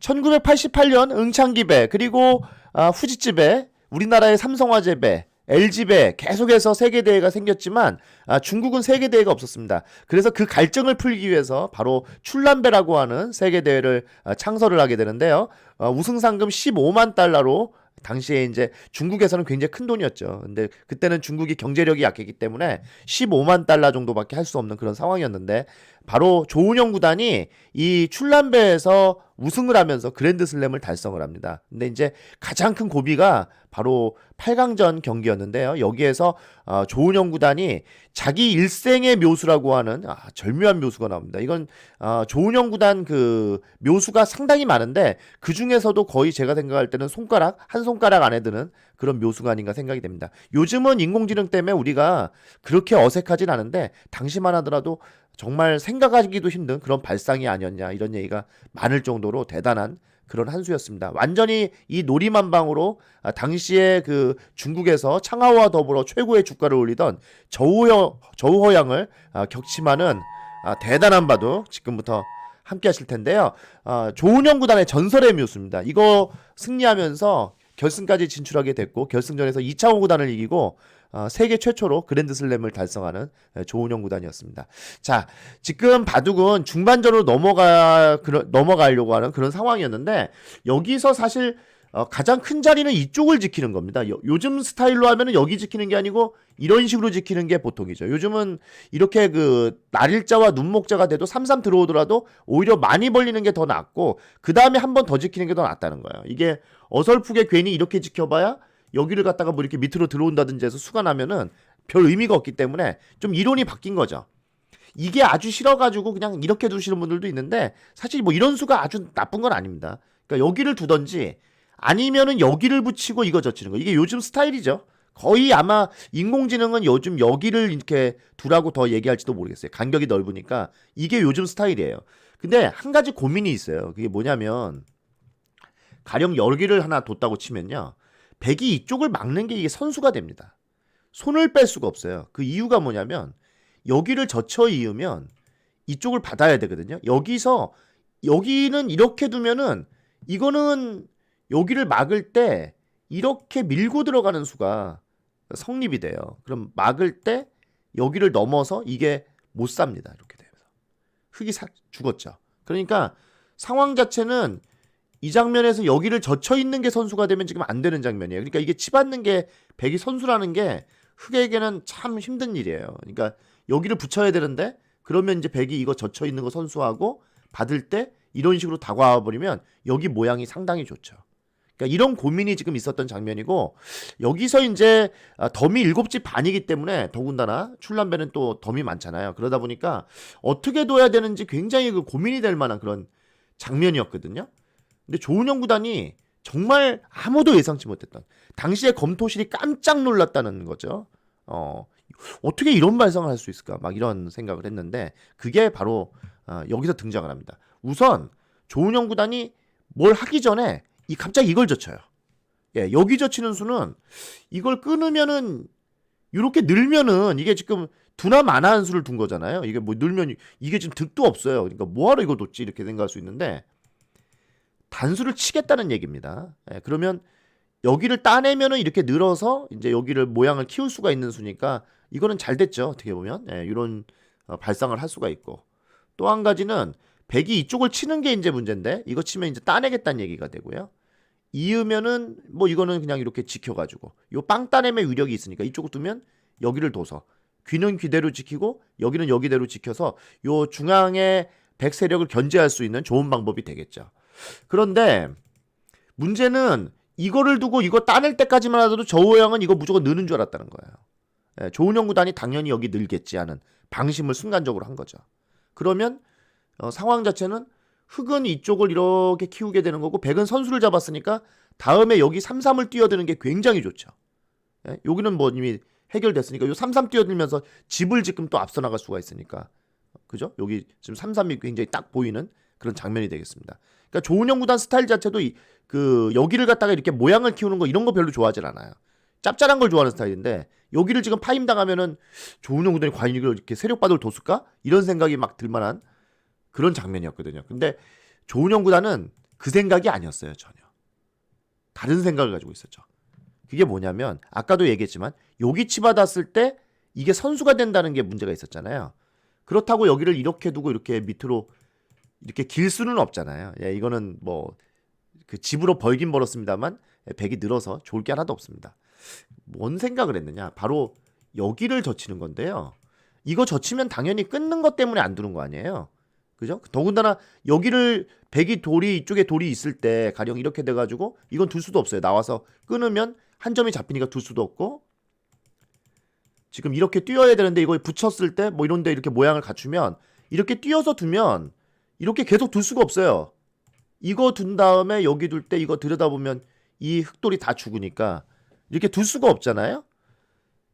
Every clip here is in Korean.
1988년 응창기배 그리고 아, 후지집에 우리나라의 삼성화재배 LG배 계속해서 세계 대회가 생겼지만 아, 중국은 세계 대회가 없었습니다. 그래서 그 갈증을 풀기 위해서 바로 출란배라고 하는 세계 대회를 아, 창설을 하게 되는데요. 어, 우승 상금 15만 달러로 당시에 이제 중국에서는 굉장히 큰 돈이었죠. 근데 그때는 중국이 경제력이 약했기 때문에 15만 달러 정도밖에 할 수 없는 그런 상황이었는데 바로 조은영 구단이 이 출란배에서 우승을 하면서 그랜드슬램을 달성을 합니다. 근데 이제 가장 큰 고비가 바로 8강전 경기였는데요. 여기에서 어, 조은영 구단이 자기 일생의 묘수라고 하는 아, 절묘한 묘수가 나옵니다. 이건 어, 조은영 구단 그 묘수가 상당히 많은데 그 중에서도 거의 제가 생각할 때는 손가락 한 손가락 안에 드는 그런 묘수가 아닌가 생각이 됩니다. 요즘은 인공지능 때문에 우리가 그렇게 어색하진 않은데 당시만 하더라도 정말 생각하기도 힘든 그런 발상이 아니었냐 이런 얘기가 많을 정도로 대단한 그런 한 수였습니다. 완전히 이 놀이만방으로 아, 당시에 그 중국에서 창하오와 더불어 최고의 주가를 올리던 저우허, 저우허양을 아, 격침하는 아, 대단한 바도 지금부터 함께 하실 텐데요. 아, 조은영 구단의 전설의 묘수입니다. 이거 승리하면서 결승까지 진출하게 됐고 결승전에서 이창호 구단을 이기고 어, 세계 최초로 그랜드슬램을 달성하는 에, 조은영 구단이었습니다. 자, 지금 바둑은 중반전으로 넘어가 그러, 넘어가려고 하는 그런 상황이었는데 여기서 사실 어, 가장 큰 자리는 이쪽을 지키는 겁니다. 요, 요즘 스타일로 하면은 여기 지키는 게 아니고 이런 식으로 지키는 게 보통이죠. 요즘은 이렇게 그 날일자와 눈목자가 돼도 삼삼 들어오더라도 오히려 많이 벌리는 게 더 낫고 그 다음에 한 번 더 지키는 게 더 낫다는 거예요. 이게 어설프게 괜히 이렇게 지켜봐야 여기를 갖다가 뭐 이렇게 밑으로 들어온다든지 해서 수가 나면은 별 의미가 없기 때문에 좀 이론이 바뀐 거죠. 이게 아주 싫어가지고 그냥 이렇게 두시는 분들도 있는데 사실 뭐 이런 수가 아주 나쁜 건 아닙니다. 그러니까 여기를 두던지 아니면은 여기를 붙이고 이거 젖히는 거. 이게 요즘 스타일이죠. 거의 아마 인공지능은 요즘 여기를 이렇게 두라고 더 얘기할지도 모르겠어요. 간격이 넓으니까 이게 요즘 스타일이에요. 근데 한 가지 고민이 있어요. 그게 뭐냐면 가령 여기를 하나 뒀다고 치면요. 백이 이쪽을 막는 게 이게 선수가 됩니다. 손을 뺄 수가 없어요. 그 이유가 뭐냐면 여기를 젖혀 이으면 이쪽을 받아야 되거든요. 여기서 여기는 이렇게 두면은 이거는 여기를 막을 때 이렇게 밀고 들어가는 수가 성립이 돼요. 그럼 막을 때 여기를 넘어서 이게 못 삽니다. 이렇게 되면서 흙이 사, 죽었죠. 그러니까 상황 자체는 이 장면에서 여기를 젖혀 있는 게 선수가 되면 지금 안 되는 장면이에요. 그러니까 이게 치받는 게 백이 선수라는 게 흑에게는 참 힘든 일이에요. 그러니까 여기를 붙여야 되는데 그러면 이제 백이 이거 젖혀 있는 거 선수하고 받을 때 이런 식으로 다가와 버리면 여기 모양이 상당히 좋죠. 그러니까 이런 고민이 지금 있었던 장면이고 여기서 이제 아, 덤이 일곱 집 반이기 때문에 더군다나 출란배는 또 덤이 많잖아요. 그러다 보니까 어떻게 둬야 되는지 굉장히 그 고민이 될 만한 그런 장면이었거든요. 근데 조은영 구단이 정말 아무도 예상치 못했던 당시에 검토실이 깜짝 놀랐다는 거죠. 어, 어떻게 이런 발상을 할 수 있을까? 막 이런 생각을 했는데 그게 바로 어, 여기서 등장을 합니다. 우선 조은영 구단이 뭘 하기 전에 이 갑자기 이걸 젖혀요. 예, 여기 젖히는 수는 이걸 끊으면은 이렇게 늘면은 이게 지금 두나 마나한 수를 둔 거잖아요. 이게 뭐 늘면 이게 지금 득도 없어요. 그러니까 뭐하러 이걸 뒀지 이렇게 생각할 수 있는데 단수를 치겠다는 얘기입니다. 예, 그러면 여기를 따내면은 이렇게 늘어서 이제 여기를 모양을 키울 수가 있는 수니까 이거는 잘 됐죠. 어떻게 보면 예, 이런 어, 발상을 할 수가 있고 또 한 가지는 백이 이쪽을 치는 게 이제 문제인데 이거 치면 이제 따내겠다는 얘기가 되고요. 이으면은 뭐 이거는 그냥 이렇게 지켜가지고 요 빵 따냄의 위력이 있으니까 이쪽을 두면 여기를 둬서 귀는 귀대로 지키고 여기는 여기대로 지켜서 요 중앙의 백 세력을 견제할 수 있는 좋은 방법이 되겠죠. 그런데 문제는 이거를 두고 이거 따낼 때까지만 하더라도 저우양은 이거 무조건 느는 줄 알았다는 거예요. 예, 조은영 구단이 당연히 여기 늘겠지 하는 방심을 순간적으로 한 거죠. 그러면 어, 상황 자체는 흑은 이쪽을 이렇게 키우게 되는 거고 백은 선수를 잡았으니까 다음에 여기 3-3을 뛰어드는 게 굉장히 좋죠. 예? 여기는 뭐 이미 해결됐으니까 요 3-3 뛰어들면서 집을 지금 또 앞서 나갈 수가 있으니까 그죠? 여기 지금 3-3이 굉장히 딱 보이는 그런 장면이 되겠습니다. 그러니까 조은영 구단 스타일 자체도 이, 그 여기를 갖다가 이렇게 모양을 키우는 거 이런 거 별로 좋아하진 않아요. 짭짤한 걸 좋아하는 스타일인데 여기를 지금 파임 당하면은 조은영 구단이 과연 이걸 이렇게 세력바둑을 뒀을까? 이런 생각이 막 들만한 그런 장면이었거든요. 근데 조은영 구단은 그 생각이 아니었어요 전혀. 다른 생각을 가지고 있었죠. 그게 뭐냐면 아까도 얘기했지만 여기 치 받았을 때 이게 선수가 된다는 게 문제가 있었잖아요. 그렇다고 여기를 이렇게 두고 이렇게 밑으로 이렇게 길 수는 없잖아요. 예, 이거는 뭐 그 집으로 벌긴 벌었습니다만 예, 백이 늘어서 좋을 게 하나도 없습니다. 뭔 생각을 했느냐? 바로 여기를 젖히는 건데요. 이거 젖히면 당연히 끊는 것 때문에 안 두는 거 아니에요. 그죠? 더군다나 여기를 백이 돌이 이쪽에 돌이 있을 때 가령 이렇게 돼가지고 이건 둘 수도 없어요. 나와서 끊으면 한 점이 잡히니까 둘 수도 없고 지금 이렇게 뛰어야 되는데 이걸 붙였을 때 뭐 이런데 이렇게 모양을 갖추면 이렇게 뛰어서 두면 이렇게 계속 둘 수가 없어요. 이거 둔 다음에 여기 둘 때 이거 들여다보면 이 흑돌이 다 죽으니까 이렇게 둘 수가 없잖아요.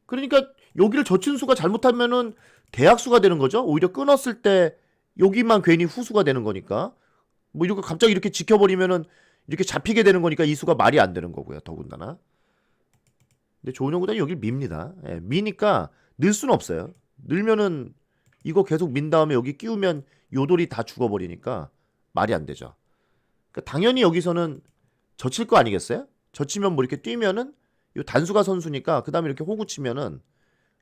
그러니까 여기를 젖힌 수가 잘못하면은 대학수가 되는 거죠. 오히려 끊었을 때 여기만 괜히 후수가 되는 거니까 뭐 이렇게 갑자기 이렇게 지켜버리면은 이렇게 잡히게 되는 거니까 이 수가 말이 안 되는 거고요. 더군다나. 근데 조은영 구단이 여기를 밉니다. 예, 미니까 늘 수는 없어요. 늘면은 이거 계속 민 다음에 여기 끼우면 요돌이 다 죽어버리니까 말이 안 되죠. 그러니까 당연히 여기서는 젖힐 거 아니겠어요? 젖히면 뭐 이렇게 뛰면은 요 단수가 선수니까 그 다음에 이렇게 호구 치면은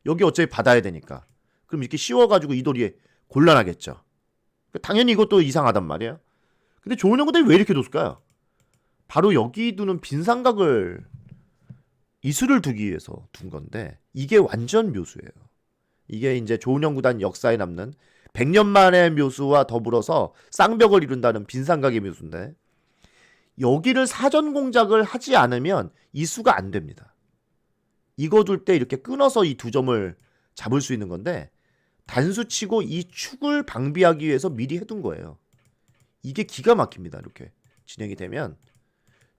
여기 어차피 받아야 되니까 그럼 이렇게 씌워가지고 이 돌이 곤란하겠죠. 당연히 이것도 이상하단 말이에요. 근데 조은영 구단이 왜 이렇게 뒀을까요? 바로 여기 두는 빈 삼각을 이수를 두기 위해서 둔 건데 이게 완전 묘수예요. 이게 이제 조은영 구단 역사에 남는 100년 만의 묘수와 더불어서 쌍벽을 이룬다는 빈 삼각의 묘수인데 여기를 사전 공작을 하지 않으면 이수가 안 됩니다. 이거 둘 때 이렇게 끊어서 이 두 점을 잡을 수 있는 건데 단수 치고 이 축을 방비하기 위해서 미리 해둔 거예요. 이게 기가 막힙니다. 이렇게 진행이 되면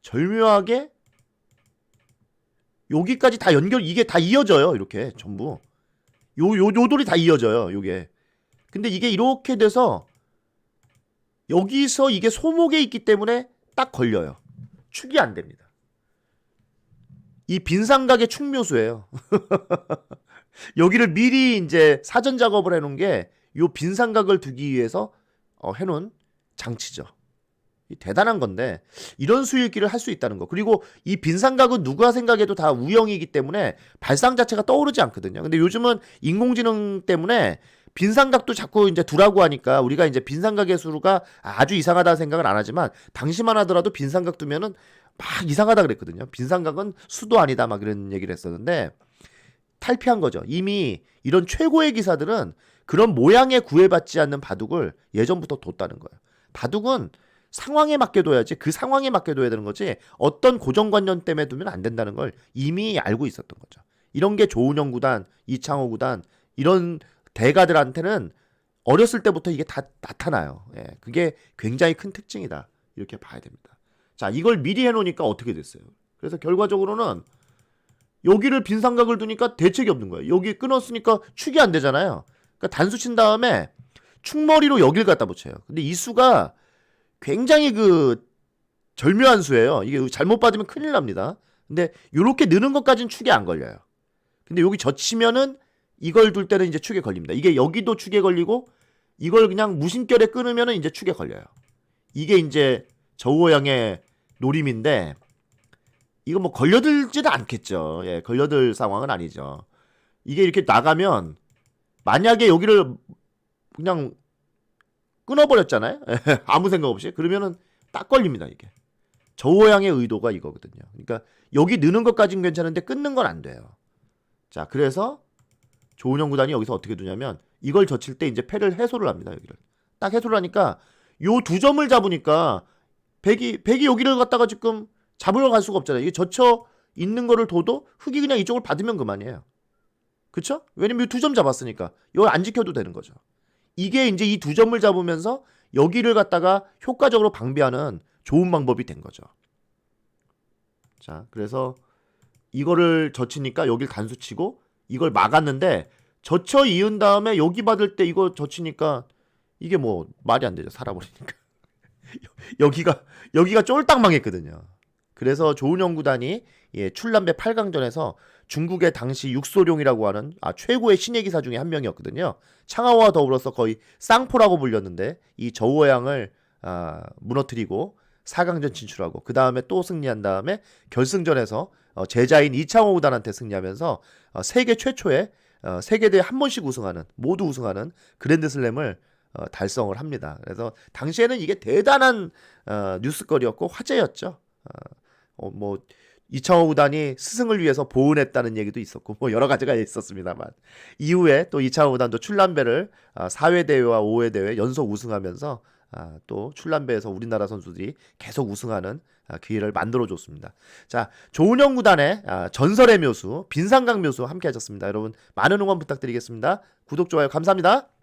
절묘하게 여기까지 다 연결 이게 다 이어져요. 이렇게 전부 요 요 요 돌이 다 이어져요. 요게 근데 이게 이렇게 돼서 여기서 이게 소목에 있기 때문에 딱 걸려요. 축이 안 됩니다. 이 빈상각의 축묘수예요. 여기를 미리 이제 사전 작업을 해놓은 게 요 빈상각을 두기 위해서 어, 해놓은 장치죠. 이 대단한 건데 이런 수익기를 할 수 있다는 거. 그리고 이 빈상각은 누가 생각해도 다 우영이기 때문에 발상 자체가 떠오르지 않거든요. 근데 요즘은 인공지능 때문에 빈상각도 자꾸 이제 두라고 하니까 우리가 이제 빈상각의 수가 아주 이상하다 생각을 안 하지만 당시만 하더라도 빈상각 두면은 막 이상하다 그랬거든요. 빈상각은 수도 아니다 막 이런 얘기를 했었는데 탈피한 거죠. 이미 이런 최고의 기사들은 그런 모양에 구애받지 않는 바둑을 예전부터 뒀다는 거예요. 바둑은 상황에 맞게 둬야지 그 상황에 맞게 둬야 되는 거지 어떤 고정관념 때문에 두면 안 된다는 걸 이미 알고 있었던 거죠. 이런 게 조은영 구단, 이창호 구단 이런 대가들한테는 어렸을 때부터 이게 다 나타나요. 예, 그게 굉장히 큰 특징이다. 이렇게 봐야 됩니다. 자, 이걸 미리 해놓으니까 어떻게 됐어요? 그래서 결과적으로는 여기를 빈 삼각을 두니까 대책이 없는 거예요. 여기 끊었으니까 축이 안 되잖아요. 그러니까 단수 친 다음에 축머리로 여길 갖다 붙여요. 근데 이 수가 굉장히 그 절묘한 수예요. 이게 잘못 받으면 큰일 납니다. 근데 요렇게 느는 것까지는 축에 안 걸려요. 근데 여기 젖히면은 이걸 둘 때는 이제 축에 걸립니다. 이게 여기도 축에 걸리고 이걸 그냥 무심결에 끊으면은 이제 축에 걸려요. 이게 이제 저우양의 노림인데 이거 뭐 걸려들지는 않겠죠. 예, 걸려들 상황은 아니죠. 이게 이렇게 나가면 만약에 여기를 그냥 끊어버렸잖아요. 아무 생각 없이 그러면은 딱 걸립니다 이게. 저우양의 의도가 이거거든요. 그러니까 여기 느는 것까지는 괜찮은데 끊는 건 안 돼요. 자, 그래서 조은영 구단이 여기서 어떻게 두냐면 이걸 젖힐 때 이제 패를 해소를 합니다 여기를 딱 해소를 하니까 요 두 점을 잡으니까 백이 백이 여기를 갖다가 지금 잡으러 갈 수가 없잖아요. 이게 젖혀 있는 거를 둬도 흙이 그냥 이쪽을 받으면 그만이에요. 그쵸? 왜냐면 이 두 점 잡았으니까. 이걸 안 지켜도 되는 거죠. 이게 이제 이 두 점을 잡으면서 여기를 갖다가 효과적으로 방비하는 좋은 방법이 된 거죠. 자 그래서 이거를 젖히니까 여길 단수 치고 이걸 막았는데 젖혀 이은 다음에 여기 받을 때 이거 젖히니까 이게 뭐 말이 안 되죠. 살아버리니까. 여기가 여기가 쫄딱 망했거든요. 그래서 조은영 구단이 예, 출남배 8강전에서 중국의 당시 육소룡이라고 하는 아, 최고의 신예 기사 중에 한 명이었거든요. 창하오와 더불어서 거의 쌍포라고 불렸는데 이 저우양을 아, 무너뜨리고 4강전 진출하고 그 다음에 또 승리한 다음에 결승전에서 어, 제자인 이창호 구단한테 승리하면서 어, 세계 최초의 어, 세계대회 한 번씩 우승하는 모두 우승하는 그랜드슬램을 어, 달성을 합니다. 그래서 당시에는 이게 대단한 어, 뉴스거리였고 화제였죠. 어, 어, 뭐 이창호 구단이 스승을 위해서 보은했다는 얘기도 있었고 뭐 여러 가지가 있었습니다만 이후에 또 이창호 구단도 출란배를 아, 4회 대회와 5회 대회 연속 우승하면서 아, 또 출란배에서 우리나라 선수들이 계속 우승하는 아, 기회를 만들어 줬습니다. 자, 조은영 구단의 아, 전설의 묘수, 빈상강 묘수 함께 하셨습니다. 여러분 많은 응원 부탁드리겠습니다. 구독, 좋아요 감사합니다.